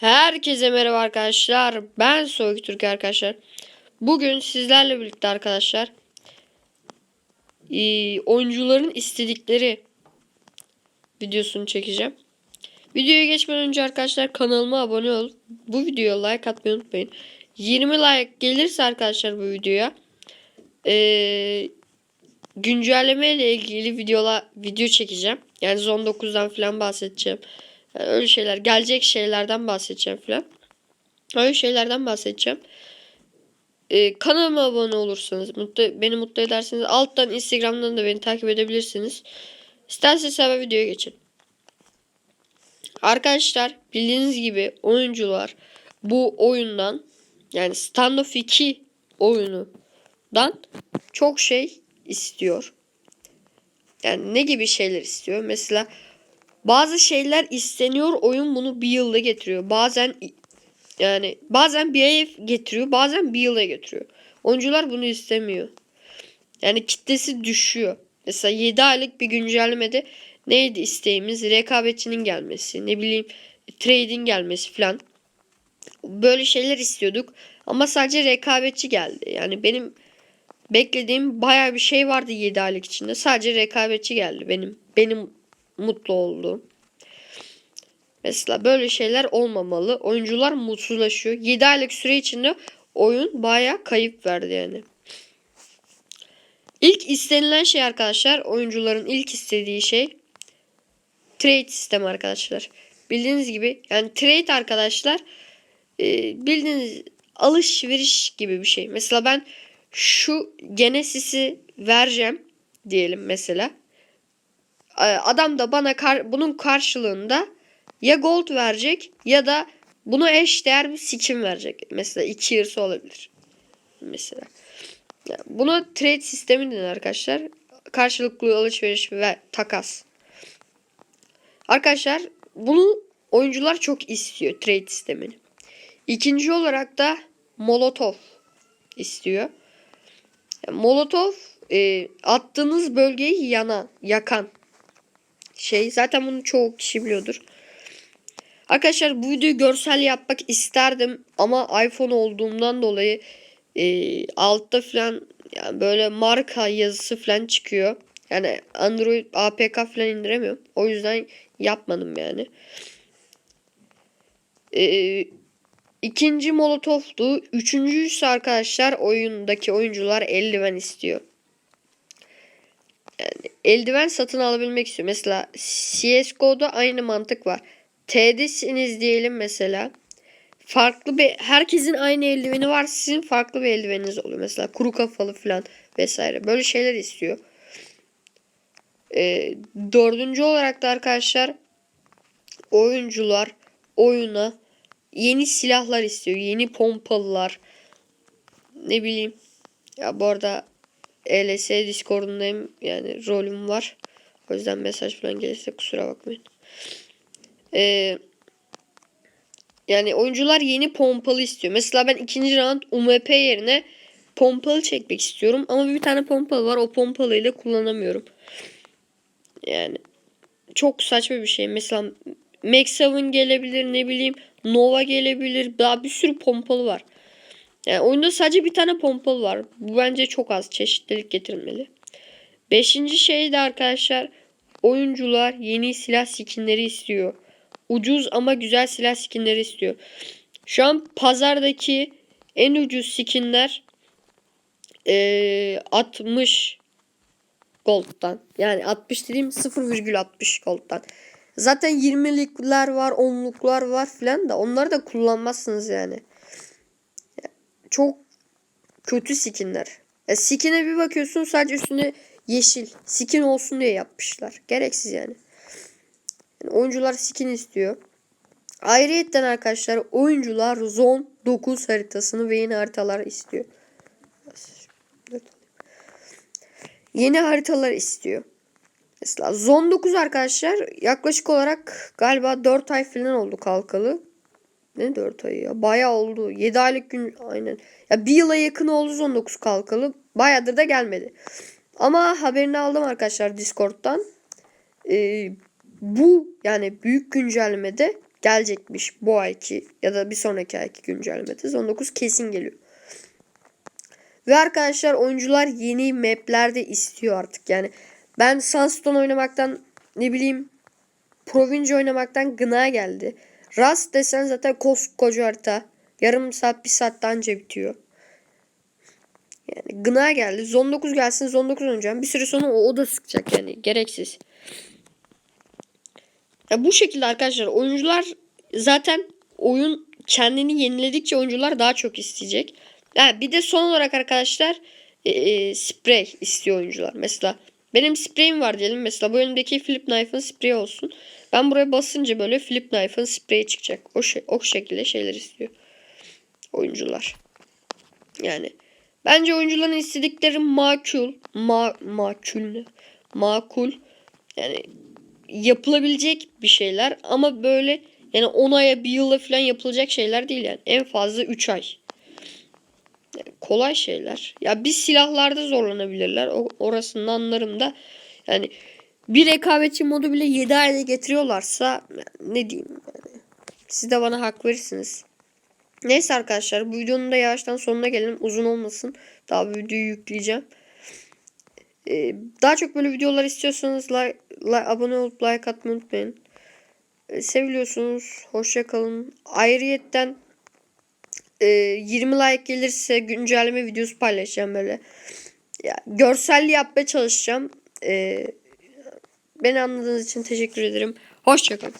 Herkese merhaba arkadaşlar. Ben Soyuk Türk arkadaşlar. Bugün sizlerle birlikte arkadaşlar oyuncuların istedikleri videosunu çekeceğim. Videoya geçmeden önce arkadaşlar kanalıma abone ol. Bu videoya like atmayı unutmayın. 20 like gelirse arkadaşlar bu videoya güncelleme ile ilgili videolar video çekeceğim. Yani Zone 9'dan falan bahsedeceğim. Yani öyle şeyler, gelecek şeylerden bahsedeceğim falan. Öyle şeylerden bahsedeceğim. Ee, kanalıma abone olursanız, mutlu, beni mutlu ederseniz alttan Instagram'dan da beni takip edebilirsiniz. İsterseniz hemen videoya geçin. Arkadaşlar bildiğiniz gibi oyuncular bu oyundan yani Standoff 2 oyunundan çok şey istiyor. Yani ne gibi şeyler istiyor? Mesela bazı şeyler isteniyor oyun bunu bir yılda getiriyor. Bazen yani bazen bir aya getiriyor bazen bir yıla getiriyor. Oyuncular bunu istemiyor. Yani kitlesi düşüyor. Mesela 7 aylık bir güncellemede neydi isteğimiz? Rekabetçinin gelmesi, ne bileyim trading gelmesi falan. Böyle şeyler istiyorduk. Ama sadece rekabetçi geldi. Yani benim beklediğim baya bir şey vardı 7 aylık içinde. Sadece rekabetçi geldi benim. Benim mutlu olduğum. Mesela böyle şeyler olmamalı. Oyuncular mutsuzlaşıyor. 7 aylık süre içinde oyun baya kayıp verdi yani. İlk istenilen şey arkadaşlar oyuncuların ilk istediği şey trade sistemi arkadaşlar. Bildiğiniz gibi yani trade arkadaşlar e, bildiğiniz alışveriş gibi bir şey. Mesela ben şu Genesis'i vereceğim diyelim mesela. E, Adam da bana kar, bunun karşılığında ya gold verecek ya da buna eş değer bir skin verecek. Mesela 2 years olabilir. Mesela. Buna trade sistemi denir arkadaşlar. Karşılıklı alışveriş ve takas. Arkadaşlar bunu oyuncular çok istiyor trade sistemini. İkinci olarak da Molotov istiyor. Molotov e, attığınız bölgeyi yana, yakan şey. Zaten bunu çoğu kişi biliyordur. Arkadaşlar bu videoyu görsel yapmak isterdim ama iPhone olduğumdan dolayı e, altta falan yani böyle marka yazısı falan çıkıyor. Yani Android APK falan indiremiyorum. O yüzden yapmadım yani. E, ikinci Molotov'du. Üçüncü ise arkadaşlar oyundaki oyuncular eldiven istiyor. Yani eldiven satın alabilmek istiyor. Mesela CSGO'da aynı mantık var. T'desiniz diyelim mesela. Farklı bir herkesin aynı eldiveni var. Sizin farklı bir eldiveniniz oluyor. Mesela kuru kafalı falan vesaire. Böyle şeyler istiyor. Ee, dördüncü olarak da arkadaşlar oyuncular oyuna yeni silahlar istiyor. Yeni pompalılar. Ne bileyim. Ya bu arada ELS Discord'undayım. Yani rolüm var. O yüzden mesaj falan gelirse kusura bakmayın. Ee, yani oyuncular yeni pompalı istiyor. Mesela ben ikinci round UMP yerine pompalı çekmek istiyorum. Ama bir tane pompalı var. O pompalıyla kullanamıyorum. Yani çok saçma bir şey. Mesela Max 7 gelebilir ne bileyim. Nova gelebilir. Daha bir sürü pompalı var. Yani oyunda sadece bir tane pompalı var. Bu bence çok az. Çeşitlilik getirmeli. Beşinci şey de arkadaşlar oyuncular yeni silah skinleri istiyor. Ucuz ama güzel silah skinleri istiyor. Şu an pazardaki en ucuz skinler ee, 60 gold'dan. Yani 60 dediğim 0,60 gold'dan. Zaten 20'likler var, 10'luklar var filan da onları da kullanmazsınız yani. Çok kötü skinler. Ya skin'e bir bakıyorsun sadece üstüne yeşil. Skin olsun diye yapmışlar. Gereksiz yani. yani oyuncular skin istiyor. Ayrıyetten arkadaşlar oyuncular Zone 9 haritasını ve yeni haritalar istiyor. Yeni haritalar istiyor. Mesela Zone 9 arkadaşlar yaklaşık olarak galiba 4 ay falan oldu kalkalı. Ne 4 ayı ya? Bayağı oldu. 7 aylık gün aynen. Ya bir yıla yakın oldu Zone 9 kalkalı. Bayağıdır da gelmedi. Ama haberini aldım arkadaşlar Discord'dan. Ee, bu yani büyük güncellemede gelecekmiş bu ayki ya da bir sonraki ayki güncellemede. Zone 9 kesin geliyor. Ve arkadaşlar oyuncular yeni mapler de istiyor artık. Yani ben Sunstone oynamaktan ne bileyim Province oynamaktan gına geldi. Rust desen zaten koskoca harita. Yarım saat bir saatte anca bitiyor. Yani gına geldi. Zone 9 gelsin Zone 9 oynayacağım. Bir süre sonra o, o da sıkacak yani. Gereksiz. Ya bu şekilde arkadaşlar oyuncular zaten oyun kendini yeniledikçe oyuncular daha çok isteyecek. Ha, bir de son olarak arkadaşlar e, e, sprey istiyor oyuncular. Mesela benim spreyim var diyelim. Mesela bu elimdeki flip knife'ın spreyi olsun. Ben buraya basınca böyle flip knife'ın spreyi çıkacak. O, şey, o şekilde şeyler istiyor oyuncular. Yani bence oyuncuların istedikleri makul. Ma makul ne? Makul. Yani yapılabilecek bir şeyler ama böyle yani 10 aya bir yıla falan yapılacak şeyler değil yani. En fazla 3 ay. Kolay şeyler. Ya bir silahlarda zorlanabilirler. O, orasını anlarım da yani bir rekabetçi modu bile 7 ayda getiriyorlarsa ne diyeyim yani. Siz de bana hak verirsiniz. Neyse arkadaşlar bu videonun da yavaştan sonuna gelelim. Uzun olmasın. Daha videoyu yükleyeceğim. Ee, daha çok böyle videolar istiyorsanız like, like, abone olup like atmayı unutmayın. Ee, seviliyorsunuz. Hoşça kalın. Ayrıyetten e, 20 like gelirse güncelleme videosu paylaşacağım böyle. Ya, görselli yapmaya çalışacağım. Ee, beni anladığınız için teşekkür ederim. Hoşça kalın.